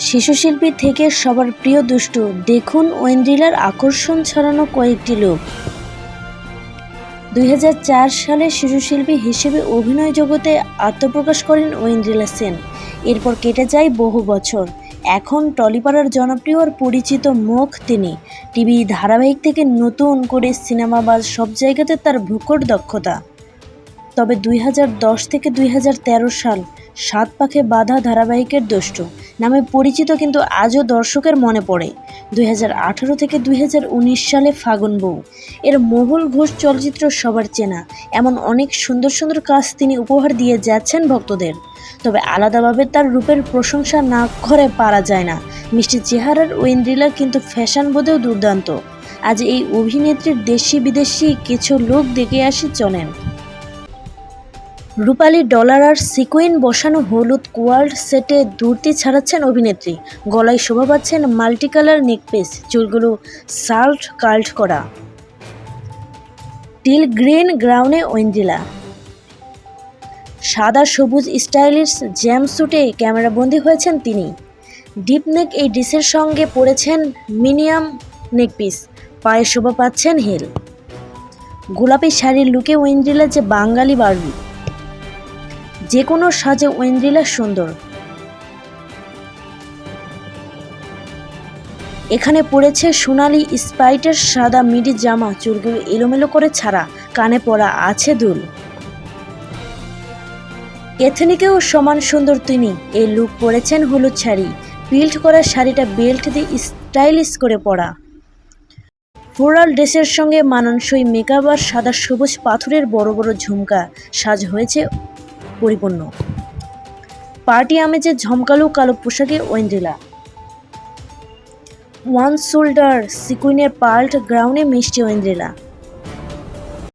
শিশুশিল্পী থেকে সবার প্রিয় দুষ্টু। দেখুন ওয়েন্দ্রিলার আকর্ষণ ছড়ানো কয়েকটি লোক। দুই হাজার চার সালে শিশুশিল্পী হিসেবে অভিনয় জগতে আত্মপ্রকাশ করেন ওয়েন্দ্রিলা সেন। এরপর কেটে যায় বহু বছর। এখন টলিপাড়ার জনপ্রিয় আর পরিচিত মুখ তিনি। টিভি ধারাবাহিক থেকে নতুন করে সিনেমা বা সব জায়গাতে তার ভূকট দক্ষতা। তবে দুই হাজার দশ থেকে দুই হাজার তেরো সাল সাত পাখে বাধা ধারাবাহিকের দুষ্ট নামে পরিচিত কিন্তু আজও দর্শকের মনে পড়ে। দুই হাজার আঠারো থেকে দুই হাজার উনিশ সালে ফাগুন বউ। এর মহুল ঘোষ চলচ্চিত্র সবার চেনা, এমন অনেক সুন্দর সুন্দর কাজ তিনি উপহার দিয়ে যাচ্ছেন ভক্তদের। তবে আলাদাভাবে তার রূপের প্রশংসা না করে পারা যায় না। মিষ্টি চেহারার ওয়েন্দ্রিলা কিন্তু ফ্যাশন বোধেও দুর্দান্ত। আজ এই অভিনেত্রীর দেশি বিদেশি কিছু লোক দেখে আসি চলেন। রূপালী ডলার আর সিকুইন বসানো হলুদ কোয়াল্ড সেটে দূরতি ছাড়াচ্ছেন অভিনেত্রী। গলায় শোভা পাচ্ছেন মাল্টি কালার নেকপিস চুলগুলো সাল্ট কাল্ট করা। টিল গ্রিন গ্রাউনে ওয়েন্দ্রিলা সাদা সবুজ স্টাইলিশ জ্যাম স্যুটে ক্যামেরাবন্দি হয়েছেন তিনি। ডিপ নেক এই ডিসের সঙ্গে পরেছেন মিনিয়াম নেকপিস পায়ে শোভা পাচ্ছেন হিল। গোলাপি শাড়ির লুকে ওয়েন্দ্রিলা যে বাঙালি বাড়বি যে কোনো সাজে ওয়েন্দ্রিলা সুন্দর। এখানে পড়েছে, সোনালি স্পাইটের সাদা মিডি জামা চুলগুলো এলোমেলো করে ছাড়া, কানে পরা আছে দুল। এথেনিকেও সমান সুন্দর তিনি। এই লুক পরেছেন হলুদ শাড়ি। বিল্ট করা শাড়িটা বেল্ট দিয়ে স্টাইলিশ করে পরা। ফ্লোরাল ড্রেসের সঙ্গে মানানসই মেকআপ আর সাদা সবুজ পাথরের বড় বড় ঝুমকা সাজ হয়েছে পরিপূর্ণ। পার্টি আমেজে ঝমকালো কালো পোশাকে ওয়েন্ডেলা ওয়ান শোল্ডার সিকুইনের পাল্ট গ্রাউন্ডে মিষ্টি ওয়েন্দ্রিলা